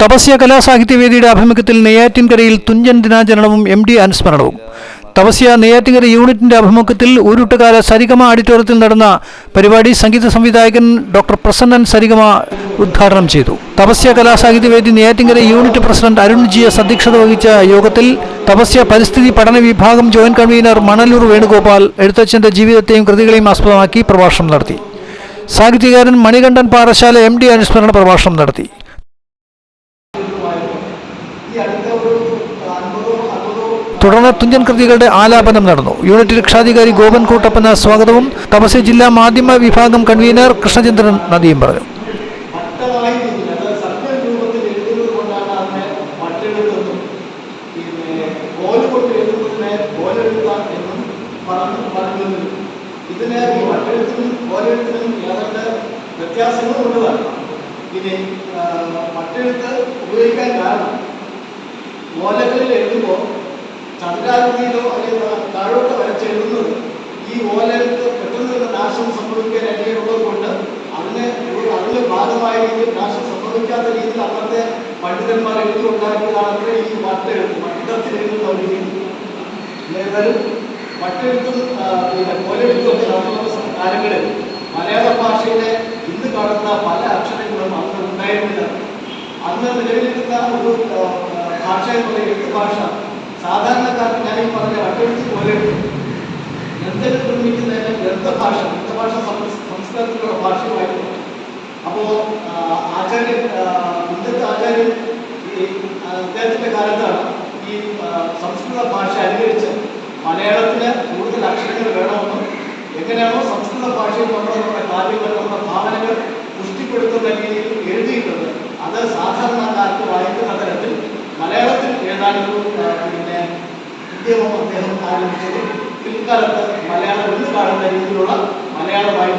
തപസ്യ കലാസാഹിത്യവേദിയുടെ ആഭിമുഖ്യത്തിൽ നെയ്യാറ്റിൻകരയിൽ തുഞ്ചൻ ദിനാചരണവും എം ഡി അനുസ്മരണവും. തപസ്യ നെയ്യാറ്റിൻകര യൂണിറ്റിന്റെ ആഭിമുഖ്യത്തിൽ ഊരുട്ടുകാല സരിഗമ ഓഡിറ്റോറിയത്തിൽ നടന്ന പരിപാടി സംഗീത സംവിധായകൻ ഡോക്ടർ പ്രസന്നൻ സരിഗമ ഉദ്ഘാടനം ചെയ്തു. Tapasya Kalasahityavedi Neyyattinkara unit president Arun G S അധ്യക്ഷത വഹിച്ച യോഗത്തിൽ തപസ്യ പരിസ്ഥിതി പഠന വിഭാഗം ജോയിന്റ് കൺവീനർ മണലൂർ വേണുഗോപാൽ എഴുത്തച്ഛന്റെ ജീവിതത്തെയും കൃതികളെയും ആസ്പദമാക്കി പ്രഭാഷണം നടത്തി. സാഹിത്യകാരൻ മണികണ്ഠൻ പാറശാല എം ഡി അനുസ്മരണ പ്രഭാഷണം നടത്തി. തുടർന്ന് തുഞ്ചൻ കൃതികളുടെ ആലാപനം നടന്നു. യൂണിറ്റ് രക്ഷാധികാരി ഗോപൻ കൂട്ടപ്പന സ്വാഗതവും. തപസ്യ ജില്ലാ മാധ്യമ വിഭാഗം കൺവീനർ കൃഷ്ണചന്ദ്രൻ നദിയും പറഞ്ഞു. ഉപയോഗിക്കാൻ കാരണം. ഓലകളിൽ എഴുതുമ്പോൾ ഭാഗമായ രീതിയിൽ നാശം സംഭവിക്കാത്ത രീതിയിൽ അന്നത്തെ പണ്ഡിതന്മാർ എഴുതിയുണ്ടാക്കിയതാണ് ഈ വട്ടെഴുത്ത് വട്ടത്തിൽ എഴുതുന്ന ഒരു രീതി ഏതായാലും വട്ടെഴുത്തും പിന്നെ കോലെഴുത്തും ഒക്കെ നടത്തുന്ന കാലങ്ങളിൽ മലയാള ഭാഷയിലെ ഇന്ന് കാണുന്ന പല അക്ഷരങ്ങളും അന്ന് ഉണ്ടായിരുന്നില്ല. അന്ന് നിലവിലിരുന്ന ഒരു ഭാഷ എന്നുള്ള എഴുത്ത് ഭാഷ സാധാരണക്കാർക്ക് ഞാൻ ഈ പറഞ്ഞ വട്ടെഴുത്ത് പോലെ ഗ്രന്ഥങ്ങൾ നിർമ്മിക്കുന്നതിന് ഗ്രന്ഥഭാഷ ഗ്രന്ഥഭാഷ സംസ്കൃതത്തിലുള്ള ഭാഷയുമായിരുന്നു. അപ്പോ ആചാര്യ ഇന്നത്തെ ആചാര്യൻ ഈ ആ, അദ്ദേഹത്തിന്റെ കാലത്താണ് ഈ സംസ്കൃത ഭാഷ അനുകരിച്ച് മലയാളത്തിന് കൂടുതൽ അക്ഷരങ്ങൾ വേണമെന്നും എങ്ങനെയാണോ സംസ്കൃത ഭാഷയിൽ നമ്മൾ നമ്മുടെ കാര്യങ്ങൾ നമ്മുടെ ഭാവനകൾ പുഷ്ടിപ്പെടുത്തുന്ന രീതിയിൽ എഴുതിയിട്ടുണ്ട് അത് സാധാരണക്കാർക്ക് വായിക്കുന്ന തരത്തിൽ മലയാളത്തിൽ ആ, പിന്നെ ഉദ്യമം അദ്ദേഹം ആരംഭിച്ചത് പിൽക്കാലത്ത് മലയാളം ഇന്ന് കാണുന്ന രീതിയിലുള്ള മലയാളമായി